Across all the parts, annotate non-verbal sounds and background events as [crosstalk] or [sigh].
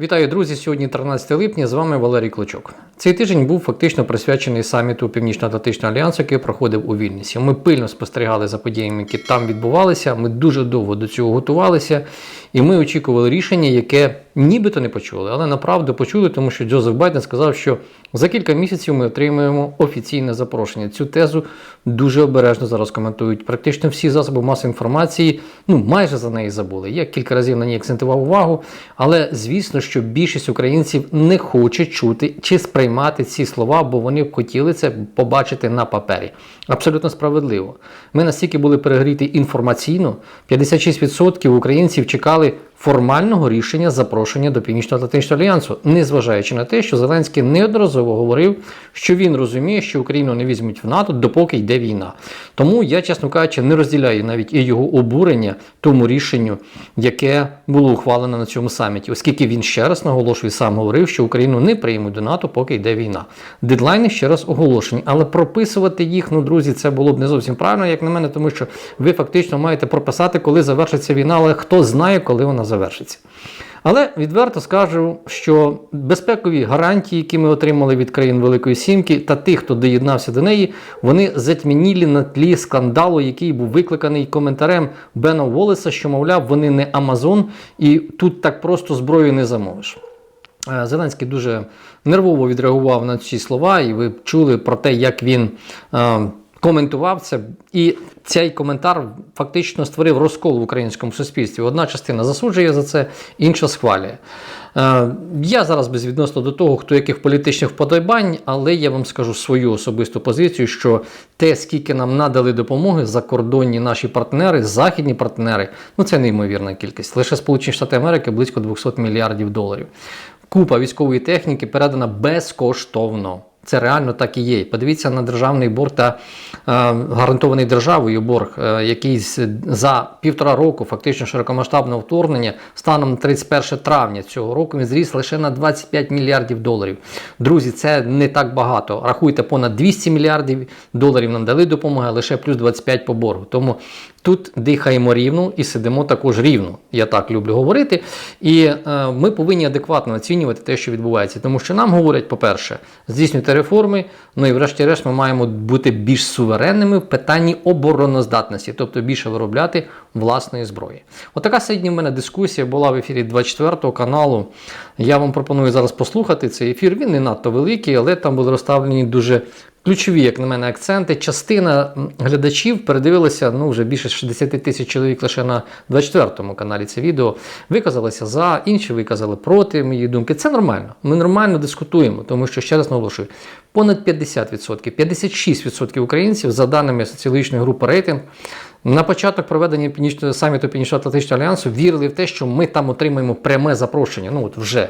Вітаю, друзі! Сьогодні 13 липня. З вами Валерій Клочок. Цей тиждень був фактично присвячений саміту Північно-Атлантичного альянсу, який проходив у Вільнюсі. Ми пильно спостерігали за подіями, які там відбувалися. Ми дуже довго до цього готувалися, і ми очікували рішення, яке нібито не почули, але направду почули, тому що Джозеф Байден сказав, що за кілька місяців ми отримаємо офіційне запрошення. Цю тезу дуже обережно зараз коментують. Практично всі засоби масової інформації, ну майже за неї забули. Я кілька разів на ній акцентував увагу, але звісно, що більшість українців не хоче чути чи сприймати ці слова, бо вони хотіли це побачити на папері. Абсолютно справедливо. Ми настільки були перегріті інформаційно, 56% українців чекали формального рішення запрошення до Північно-Атлантичного альянсу, незважаючи на те, що Зеленський неодноразово говорив, що він розуміє, що Україну не візьмуть в НАТО, допоки йде війна. Тому я, чесно кажучи, не розділяю навіть і його обурення тому рішенню, яке було ухвалено на цьому саміті, оскільки він ще раз наголошує, сам говорив, що Україну не приймуть до НАТО, поки йде війна. Дедлайни ще раз оголошені, але прописувати їх, ну друзі, це було б не зовсім правильно, як на мене, тому що ви фактично маєте прописати, коли завершиться війна, але хто знає, коли вона завершиться. Але відверто скажу, що безпекові гарантії, які ми отримали від країн Великої Сімки, та тих, хто доєднався до неї, вони затьмянілі на тлі скандалу, який був викликаний коментарем Бена Волеса, що, мовляв, вони не Амазон, і тут так просто зброю не замовиш. Е, Зеленський дуже нервово відреагував на ці слова, і ви чули про те, як він е, коментував це. І цей коментар фактично створив розкол в українському суспільстві. Одна частина засуджує за це, інша схвалює. Е, я зараз безвідносно до того, хто яких політичних вподобань, але я вам скажу свою особисту позицію, що те, скільки нам надали допомоги закордонні наші партнери, західні партнери, ну це неймовірна кількість. Лише Сполучені Штати Америки близько 200 мільярдів доларів. Купа військової техніки передана безкоштовно. Це реально так і є. Подивіться на державний борг та е, гарантований державою борг, е, який за півтора року, фактично широкомасштабного вторгнення, станом на 31 травня цього року він зріс лише на 25 мільярдів доларів. Друзі, це не так багато. Рахуйте, понад 200 мільярдів доларів нам дали допомоги, лише плюс 25 по боргу. Тому тут дихаємо рівно і сидимо також рівно. Я так люблю говорити. І е, ми повинні адекватно оцінювати те, що відбувається. Тому що нам говорять, по-перше, здійснюйте реформи. Ну і врешті-решт ми маємо бути більш суверенними в питанні обороноздатності, тобто більше виробляти власної зброї. Отака сьогодні в мене дискусія була в ефірі 24 каналу. Я вам пропоную зараз послухати цей ефір. Він не надто великий, але там були розставлені дуже ключові, як на мене, акценти. Частина глядачів передивилася ну, вже більше 60 тисяч чоловік лише на 24 каналі це відео. Виказалися за, інші виказали проти моєї думки. Це нормально. Ми нормально дискутуємо, тому що ще раз наголошую, понад 50%, 56% українців, за даними соціологічної групи рейтинг, на початок проведення саміту Північно-Атлантичного альянсу вірили в те, що ми там отримаємо пряме запрошення. Ну от вже.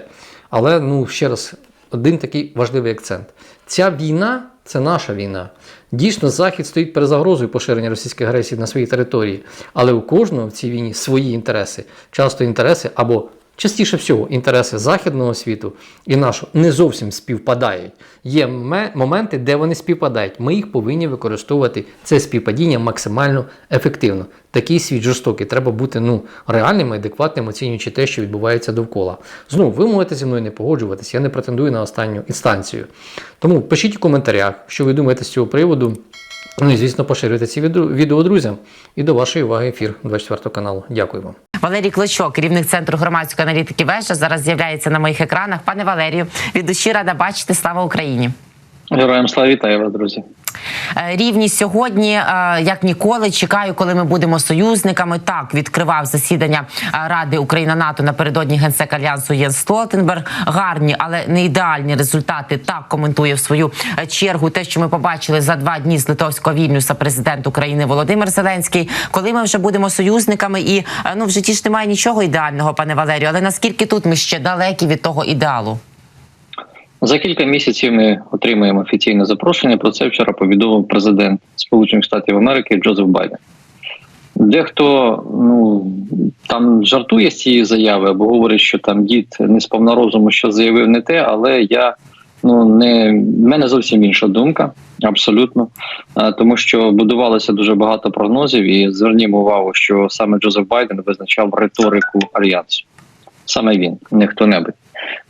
Але ну ще раз, один такий важливий акцент. Ця війна це наша війна. Дійсно, Захід стоїть перед загрозою поширення російської агресії на своїй території, але у кожного в цій війні свої інтереси. Часто інтереси або частіше всього інтереси західного світу і нашого не зовсім співпадають. Є моменти, де вони співпадають. Ми їх повинні використовувати це співпадіння максимально ефективно. Такий світ жорстокий. Треба бути ну реальним і адекватним, оцінюючи те, що відбувається довкола. Знову ви можете зі мною не погоджуватися. Я не претендую на останню інстанцію. Тому пишіть у коментарях, що ви думаєте з цього приводу. Ну і звісно, поширюйте ці відео друзям. І до вашої уваги ефір 24 каналу. Дякую вам. Валерій Клочок, керівник центру громадської аналітики Вежа, зараз з'являється на моїх екранах. Пане Валерію, від душі рада бачити. Слава Україні! Героям слава вітаю вас, друзі. Е, Рівні сьогодні, е, як ніколи, чекаю, коли ми будемо союзниками. Так відкривав засідання е, Ради Україна НАТО напередодні генсек альянсу Єнс Столтенберг. Гарні, але не ідеальні результати. Так коментує в свою чергу те, що ми побачили за два дні з литовського вільнюса президент України Володимир Зеленський. Коли ми вже будемо союзниками, і ну в житті ж немає нічого ідеального, пане Валерію. Але наскільки тут ми ще далекі від того ідеалу? За кілька місяців ми отримаємо офіційне запрошення. Про це вчора повідомив президент Сполучених Штатів Америки Джозеф Байден. Дехто ну там жартує з цієї заяви або говорить, що там дід не сповна розуму, що заявив не те, але я ну не в мене зовсім інша думка, абсолютно, тому що будувалося дуже багато прогнозів, і звернімо увагу, що саме Джозеф Байден визначав риторику альянсу. Саме він, не хто-небудь.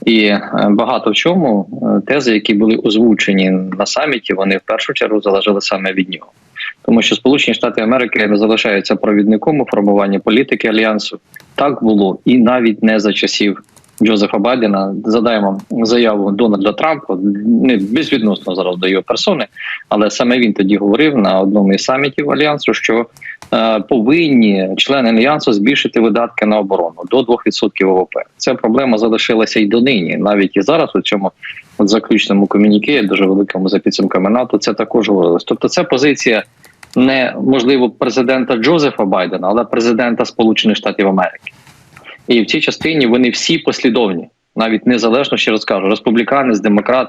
І е, багато в чому е, тези, які були озвучені на саміті, вони в першу чергу залежали саме від нього. Тому що Сполучені Штати Америки не залишаються провідником у формуванні політики альянсу. Так було і навіть не за часів Джозефа Байдена. Задаємо заяву Дональда Трампа не безвідносно зараз до його персони, але саме він тоді говорив на одному із самітів альянсу, що е, повинні члени альянсу збільшити видатки на оборону до 2% ВВП. Ця проблема залишилася й донині, навіть і зараз у цьому от заключному комюніке, дуже великому за підсумками НАТО, це також говорилось. Тобто, це позиція не можливо президента Джозефа Байдена, але президента Сполучених Штатів Америки. І в цій частині вони всі послідовні, навіть незалежно ще раз кажу, республіканець, демократ.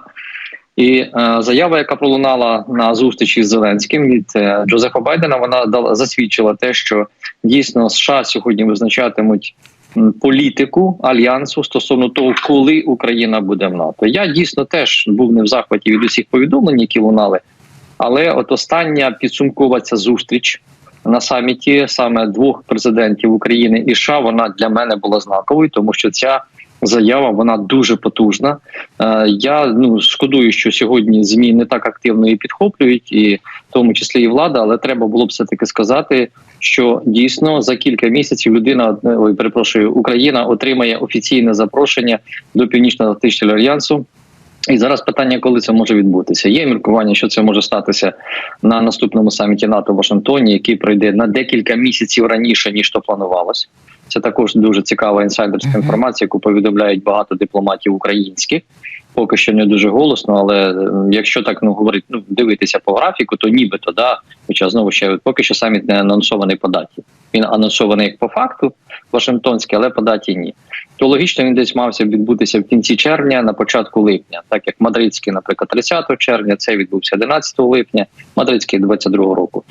І е, заява, яка пролунала на зустрічі з Зеленським від е, Джозефа Байдена, вона дала засвідчила те, що дійсно США сьогодні визначатимуть політику альянсу стосовно того, коли Україна буде в НАТО. Я дійсно теж був не в захваті від усіх повідомлень, які лунали. Але от остання підсумкова ця зустріч на саміті саме двох президентів України і США, вона для мене була знаковою, тому що ця заява вона дуже потужна. Е, я ну шкодую, що сьогодні змі не так активно її підхоплюють, і в тому числі і влада, але треба було б все таки сказати, що дійсно за кілька місяців людина ой, перепрошую, Україна отримає офіційне запрошення до північно-атлантичного альянсу. І зараз питання, коли це може відбутися. Є міркування, що це може статися на наступному саміті НАТО в Вашингтоні, який пройде на декілька місяців раніше ніж то планувалось. Це також дуже цікава інсайдерська інформація, яку повідомляють багато дипломатів українських. Поки що не дуже голосно, але якщо так ну говорить, ну дивитися по графіку, то нібито да, хоча знову ще поки що саміт не анонсований по даті. Він анонсований як по факту Вашингтонський, але по даті ні. То логічно він десь мався відбутися в кінці червня, на початку липня, так як мадридський, наприклад, 30 червня, цей відбувся 11 липня, мадридський 22 року.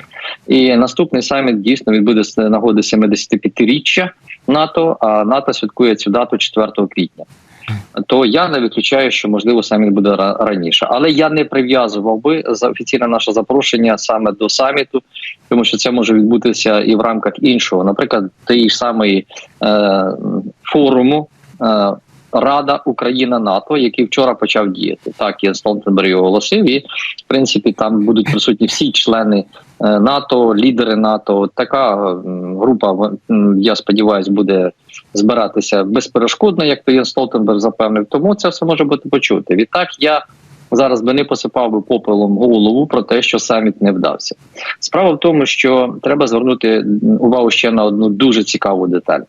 І наступний саміт дійсно відбуде з нагоди 75-річчя НАТО. А НАТО святкує цю дату 4 квітня. То я не виключаю, що можливо саміт буде раніше, але я не прив'язував би за офіційне наше запрошення саме до саміту, тому що це може відбутися і в рамках іншого, наприклад, тієї самої е, форуму. Е, Рада Україна НАТО, який вчора почав діяти. Так, Єн Столтенберг оголосив, і в принципі там будуть присутні всі члени НАТО, лідери НАТО. Така група, в- я сподіваюся, буде збиратися безперешкодно, як то Ян Столтенберг запевнив. Тому це все може бути почути. Відтак я зараз би не посипав би попелом голову про те, що саміт не вдався. Справа в тому, що треба звернути увагу ще на одну дуже цікаву деталь.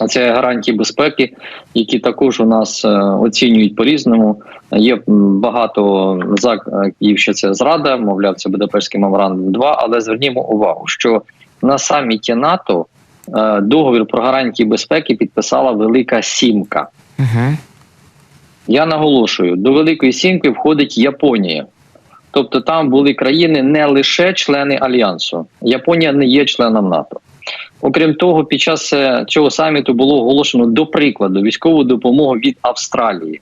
А Це гарантії безпеки, які також у нас е, оцінюють по-різному. Є м, багато заків, що це зрада, мовляв, це Будапештський меморандум 2, але звернімо увагу, що на саміті НАТО е, договір про гарантії безпеки підписала Велика Сімка. Угу. Я наголошую, до Великої Сімки входить Японія. Тобто там були країни не лише члени Альянсу. Японія не є членом НАТО. Окрім того, під час е, цього саміту було оголошено, до прикладу, військову допомогу від Австралії.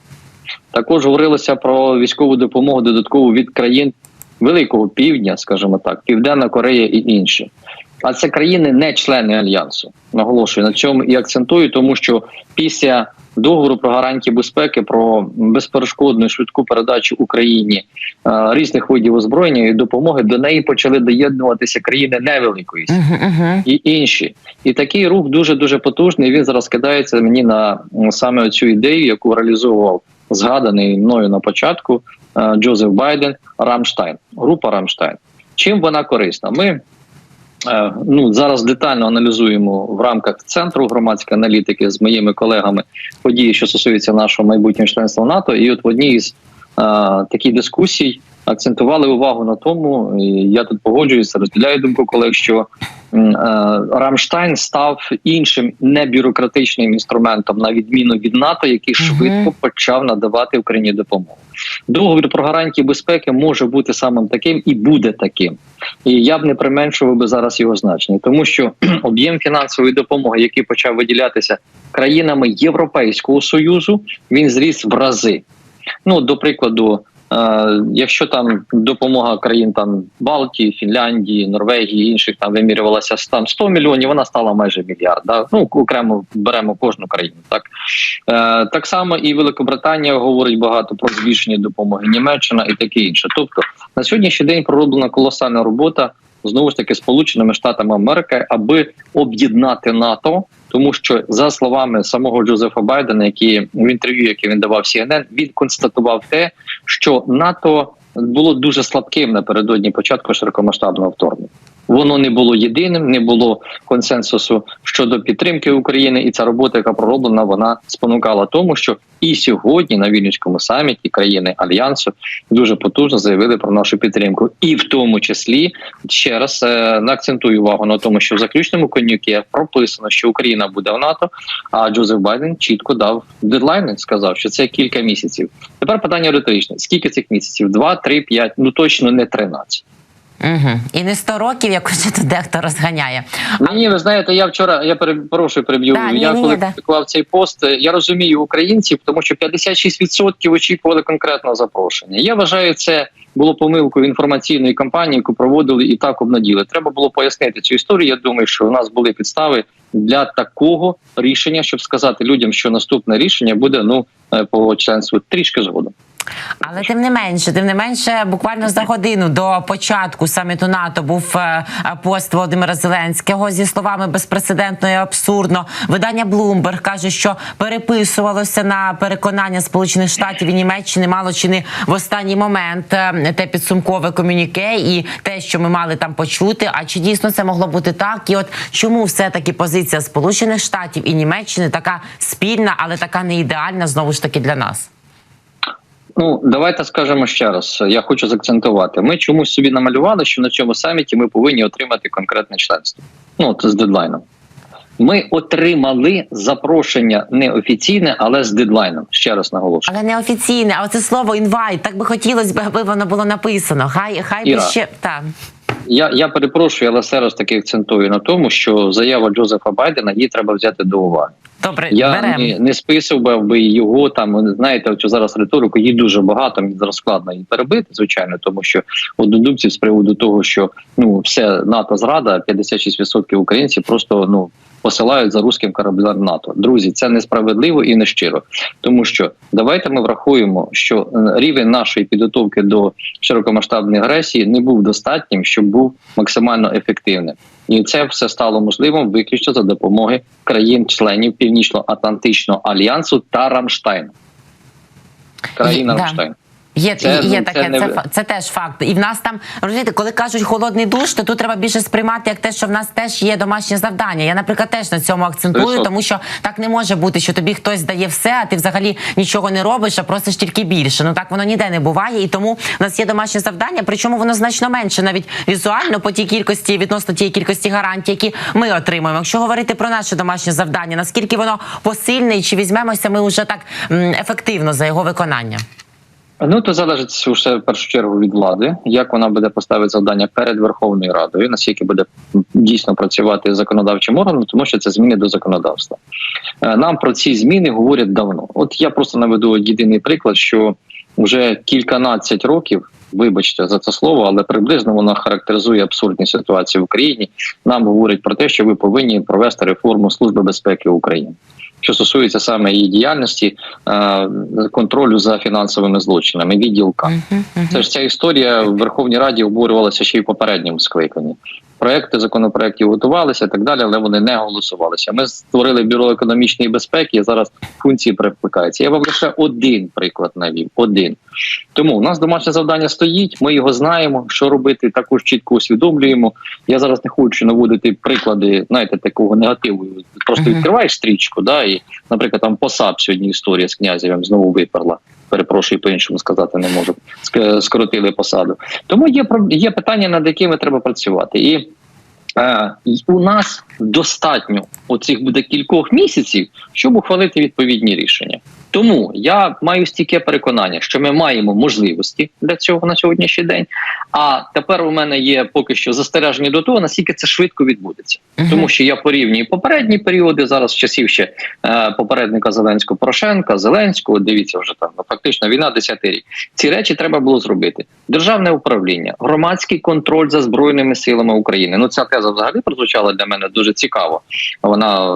Також говорилося про військову допомогу додаткову від країн Великого Півдня, скажімо так, Південна Корея і інші. А це країни не члени альянсу. Наголошую на цьому і акцентую, тому що після договору про гарантії безпеки, про безперешкодну і швидку передачу Україні е, різних видів озброєння і допомоги до неї почали доєднуватися країни невеликої сили Угу, угу. і інші. І такий рух дуже дуже потужний. Він зараз кидається мені на саме цю ідею, яку реалізовував згаданий мною на початку е, Джозеф Байден Рамштайн, група Рамштайн. Чим вона корисна? Ми ну зараз детально аналізуємо в рамках центру громадської аналітики з моїми колегами події, що стосуються нашого майбутнього членства НАТО. І от в одній із е, таких дискусій акцентували увагу на тому, і я тут погоджуюся, розділяю думку колег, що е, Рамштайн став іншим небюрократичним інструментом, на відміну від НАТО, який Мгм. швидко почав надавати Україні допомогу. Договір про гарантії безпеки може бути самим таким і буде таким. І я б не применшував би зараз його значення, тому що [clears throat] об'єм фінансової допомоги, який почав виділятися країнами Європейського союзу, він зріс в рази. Ну, до прикладу, якщо там допомога країн там Балтії, Фінляндії, Норвегії, інших там вимірювалася там 100 мільйонів, вона стала майже мільярд. Да? Ну окремо беремо кожну країну. Так е, так само і Великобританія говорить багато про збільшення допомоги Німеччина і таке інше. Тобто на сьогоднішній день пророблена колосальна робота знову ж таки Сполученими Штатами Америки, аби об'єднати НАТО. Тому що за словами самого Джозефа Байдена, який в інтерв'ю, яке він давав CNN, він констатував те, що НАТО було дуже слабким напередодні початку широкомасштабного вторгнення. Воно не було єдиним, не було консенсусу щодо підтримки України, і ця робота, яка пророблена, вона спонукала тому, що і сьогодні на Вільнюському саміті країни альянсу дуже потужно заявили про нашу підтримку, і в тому числі ще раз е, наакцентую увагу на тому, що в заключному конюке прописано, що Україна буде в НАТО. А Джозеф Байден чітко дав дедлайни, сказав, що це кілька місяців. Тепер питання риторичне: скільки цих місяців? Два, три, п'ять, ну точно не тринадцять. Угу. І не 100 років, як уже тут дехто розганяє. Ні, ви знаєте, я вчора я перепрошую, переб'ю. Да, я ні, коли ні, цей пост, е, я розумію українців, тому що 56% очікували конкретного запрошення. Я вважаю, це було помилкою інформаційної кампанії, яку проводили і так обнаділи. Треба було пояснити цю історію. Я думаю, що у нас були підстави для такого рішення, щоб сказати людям, що наступне рішення буде ну е, по членству трішки згодом. Але тим не менше, тим не менше, буквально за годину до початку саміту НАТО був е, пост Володимира Зеленського зі словами безпрецедентно і абсурдно. Видання Bloomberg каже, що переписувалося на переконання Сполучених Штатів і Німеччини мало чи не в останній момент е, те підсумкове комюніке і те, що ми мали там почути. А чи дійсно це могло бути так? І от чому все таки позиція Сполучених Штатів і Німеччини така спільна, але така не ідеальна знову ж таки для нас? Ну давайте скажемо ще раз. Я хочу заакцентувати. Ми чомусь собі намалювали, що на цьому саміті ми повинні отримати конкретне членство. Ну от з дедлайном. Ми отримали запрошення неофіційне, але з дедлайном. Ще раз наголошую. Але не офіційне, а оце слово інвайт. Так би хотілося аби воно було написано. Хай хай би ще так. Я я перепрошую, але все ж таки акцентую на тому, що заява Джозефа Байдена її треба взяти до уваги. Добре, Я берем. не, не списував би його там. Знаєте, що зараз риторику її дуже багато. Мені зараз складно її перебити, звичайно, тому що однодумців з приводу того, що ну все НАТО зрада, 56% українців просто ну посилають за руським кораблем НАТО. Друзі, це несправедливо і нещиро. Тому що давайте ми врахуємо, що е, рівень нашої підготовки до широкомасштабної агресії не був достатнім, щоб був максимально ефективним. І це все стало можливим виключно за допомоги країн-членів Північно-Атлантичного альянсу та Рамштайн. Країна. Рамштайн. Є, Це, є ну, це таке, не це, ви- це теж факт. І в нас там розумієте, коли кажуть холодний душ, то тут треба більше сприймати як те, що в нас теж є домашнє завдання. Я, наприклад, теж на цьому акцентую, тому що так не може бути, що тобі хтось дає все, а ти взагалі нічого не робиш, а просиш тільки більше. Ну так воно ніде не буває. І тому в нас є домашнє завдання, причому воно значно менше, навіть візуально по тій кількості відносно тієї кількості гарантій, які ми отримуємо. Якщо говорити про наше домашнє завдання, наскільки воно посильне, і чи візьмемося ми вже так м, ефективно за його виконання? Ну то залежить все в першу чергу від влади, як вона буде поставити завдання перед Верховною Радою, наскільки буде дійсно працювати законодавчим органом, тому що це зміни до законодавства. Е, Нам про ці зміни говорять давно. От я просто наведу єдиний приклад, що вже кільканадцять років. Вибачте за це слово, але приблизно воно характеризує абсурдні ситуації в Україні. Нам говорять про те, що ви повинні провести реформу Служби безпеки України, що стосується саме її діяльності е, контролю за фінансовими злочинами. Відділка Мгм, мгм. це ж ця історія в Верховній Раді обурювалася ще й в попередньому скликанні. Проекти законопроєктів готувалися і так далі, але вони не голосувалися. Ми створили бюро економічної безпеки. і Зараз функції перекликаються. Я вам лише один приклад навів. Один тому у нас домашнє завдання стоїть. Ми його знаємо. Що робити, також чітко усвідомлюємо. Я зараз не хочу наводити приклади, знаєте, такого негативу. Просто відкриваєш стрічку, да і, наприклад, там посап сьогодні історія з князевим знову виперла. Перепрошую, по-іншому сказати не можу. Ск- Скоротили посаду. Тому є є питання, над якими треба працювати. І у нас достатньо оцих буде кількох місяців, щоб ухвалити відповідні рішення. Тому я маю стійке переконання, що ми маємо можливості для цього на сьогоднішній день. А тепер у мене є поки що застереження до того, наскільки це швидко відбудеться, Мгм. тому що я порівнюю попередні періоди зараз часів ще е, попередника Зеленського Порошенка, Зеленського. Дивіться, вже там ну, фактично війна 10 рік. Ці речі треба було зробити. Державне управління, громадський контроль за збройними силами України. Ну ця теза взагалі прозвучала для мене дуже цікаво. Вона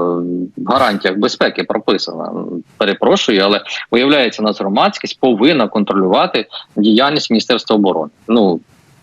в гарантіях безпеки прописана. Перепрошую, але виявляється, нас громадськість повинна контролювати діяльність Міністерства оборони. Ну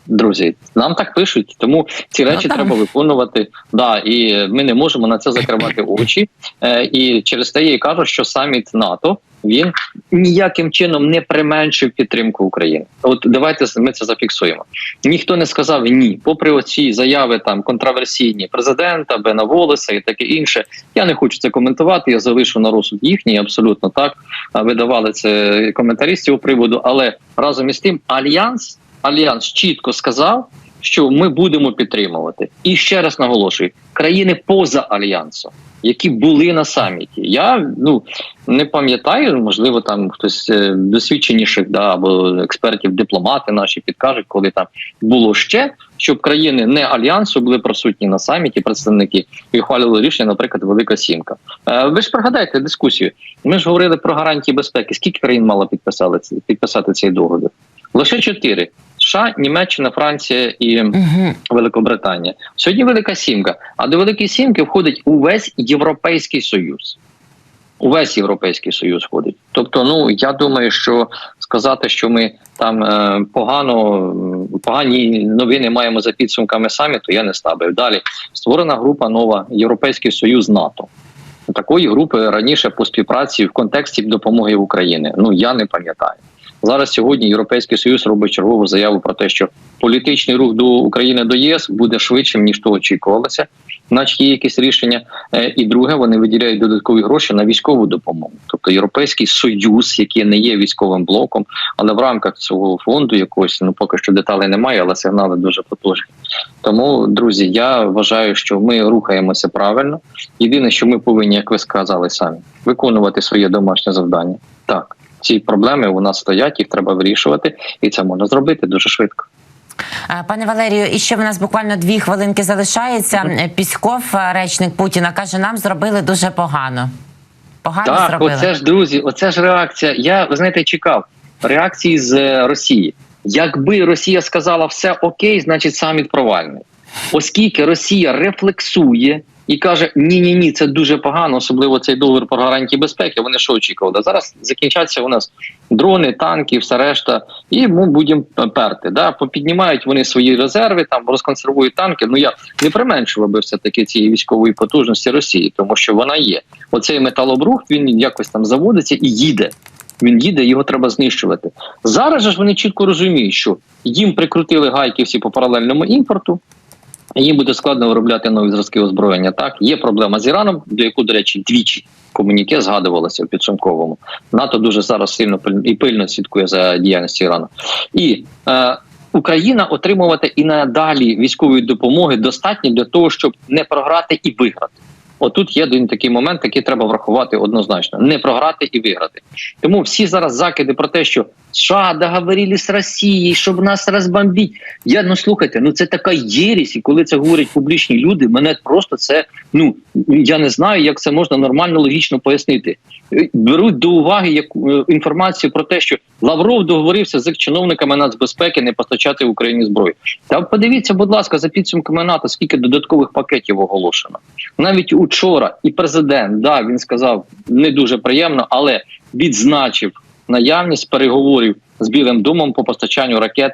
друзі, нам так пишуть, тому ці Ну, речі так. треба виконувати. Да, і ми не можемо на це закривати [laughs] очі. Е, і через те я і кажу, що саміт НАТО він ніяким чином не применшив підтримку України. От давайте ми це зафіксуємо. Ніхто не сказав ні, попри оці заяви там контроверсійні президента, Бена Волеса і таке інше. Я не хочу це коментувати. Я залишу на розсуд їхній. Абсолютно так А ви давали це коментарі з цього приводу. Але разом із тим, альянс альянс чітко сказав, що ми будемо підтримувати. І ще раз наголошую: країни поза альянсом, які були на саміті. Я ну не пам'ятаю, можливо, там хтось е, досвідченіших да або експертів, дипломати наші підкажуть, коли там було ще, щоб країни не альянсу були присутні на саміті, представники і ухвалювали рішення, наприклад, Велика Сімка. Е, ви ж пригадайте дискусію. Ми ж говорили про гарантії безпеки. Скільки країн мало підписали підписати цей договір? Лише чотири: США, Німеччина, Франція і Мгм. Великобританія. Сьогодні Велика Сімка. А до Великої Сімки входить увесь Європейський Союз. Увесь Європейський Союз входить. Тобто, ну я думаю, що сказати, що ми там е, погано погані новини маємо за підсумками саміту, я не ставив. Далі створена група нова Європейський Союз НАТО. Такої групи раніше по співпраці в контексті допомоги України. Ну я не пам'ятаю. Зараз сьогодні Європейський Союз робить чергову заяву про те, що політичний рух до України до ЄС буде швидшим ніж то очікувалося. Наче є якісь рішення, Е, і друге, вони виділяють додаткові гроші на військову допомогу. Тобто Європейський Союз, який не є військовим блоком, але в рамках цього фонду якогось ну поки що деталей немає, але сигнали дуже потужні. Тому, друзі, я вважаю, що ми рухаємося правильно. Єдине, що ми повинні, як ви сказали самі, виконувати своє домашнє завдання. Так, ці проблеми у нас стоять, їх треба вирішувати, і це можна зробити дуже швидко. Пане Валерію, і ще в нас буквально дві хвилинки залишається. Е, Пісков, е, речник Путіна, каже: нам зробили дуже погано. Погано Так, зробили. оце ж друзі, оце ж реакція. Я ви знаєте, чекав реакції з е, Росії. Якби Росія сказала все окей, значить саміт провальний. Оскільки Росія рефлексує і каже: ні, ні, ні, це дуже погано, особливо цей договір про гарантії безпеки. Вони що очікували? Зараз закінчаться у нас дрони, танки, все решта, і ми будемо перти. Да? Попіднімають вони свої резерви, там розконсервують танки. Ну я не применшував би все таки цієї військової потужності Росії, тому що вона є. Оцей металобрухт він якось там заводиться і їде. Він їде, його треба знищувати. Зараз ж вони чітко розуміють, що їм прикрутили гайки всі по паралельному імпорту. Їм буде складно виробляти нові зразки озброєння. Так є проблема з Іраном, до яку, до речі, двічі комуніке згадувалося в підсумковому. НАТО дуже зараз сильно і пильно слідкує за діяльністю Ірану. І е, Україна отримувати і надалі військової допомоги достатньо для того, щоб не програти і виграти. Отут є один такий момент, який треба врахувати однозначно: не програти і виграти. Тому всі зараз закиди про те, що США договорились з Росією, щоб нас розбомбити. Я ну слухайте, ну це така єрість, і коли це говорять публічні люди, мене просто це ну я не знаю, як це можна нормально логічно пояснити. Е, Беруть до уваги яку е, інформацію про те, що Лавров договорився з чиновниками нацбезпеки не постачати Україні зброю. Та подивіться, будь ласка, за підсумками НАТО, скільки додаткових пакетів оголошено. Навіть учора і президент да він сказав не дуже приємно, але відзначив наявність переговорів з Білим домом по постачанню ракет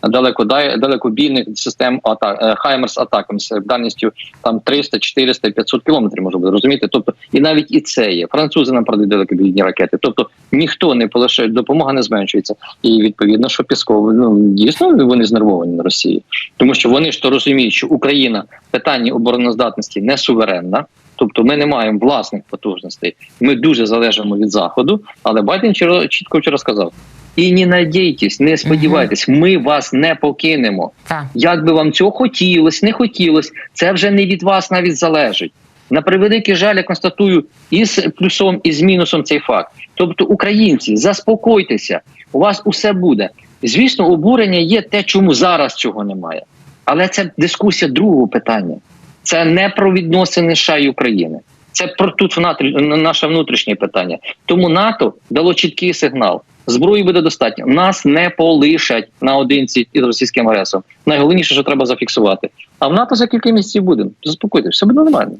там, далекодай- далекобійних систем ата Хаймерс атакам з дальністю там 300, 400, 500 кілометрів може бути розумієте. Тобто, і навіть і це є. Французи нам продають далекобійні ракети. Тобто ніхто не полишає, допомога не зменшується. І відповідно, що Пісков ну дійсно вони знервовані на Росії, тому що вони ж то розуміють, що Україна в питанні обороноздатності не суверенна. Тобто ми не маємо власних потужностей. Ми дуже залежимо від заходу. Але Байден чітко вчора сказав: І не надійтесь, не сподівайтесь, ми вас не покинемо. Так. Як би вам цього хотілося, не хотілося, це вже не від вас навіть залежить. На превеликий жаль, я констатую і з плюсом, і з мінусом цей факт. Тобто, українці, заспокойтеся, у вас усе буде. Звісно, обурення є те, чому зараз цього немає. Але це дискусія другого питання. Це не про відносини США і України. Це про тут наше внутрішнє питання. Тому НАТО дало чіткий сигнал. Зброї буде достатньо. Нас не полишать наодинці із російським агресором. Найголовніше, що треба зафіксувати. А в НАТО за кілька місяців будемо. Заспокойтесь, все буде нормально.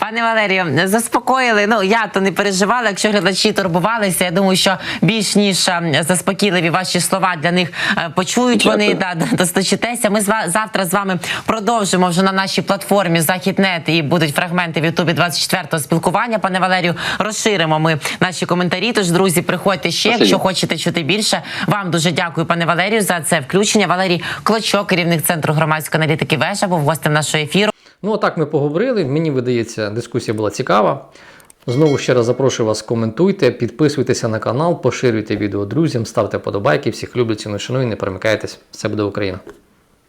Пане Валерію, заспокоїли. Ну я то не переживала. Якщо глядачі турбувалися, я думаю, що більш ніж е, заспокійливі ваші слова для них е, почують. Дякую. Вони да, досточитеся. Ми з завтра з вами продовжимо вже на нашій платформі Західнет і будуть фрагменти в Ютубі 24-го спілкування. Пане Валерію, розширимо ми наші коментарі. Тож, друзі, приходьте ще, Спасибі. якщо хочете чути більше. Вам дуже дякую, пане Валерію, за це включення. Валерій Клочок, керівник центру громадської аналітики Вежа, був гостем нашого ефіру. Ну, а так ми поговорили. Мені видається, дискусія була цікава. Знову ще раз запрошую вас, коментуйте, підписуйтеся на канал, поширюйте відео друзям, ставте подобайки. Всіх люблю, ціную, шаную, не перемикайтесь. Все буде Україна.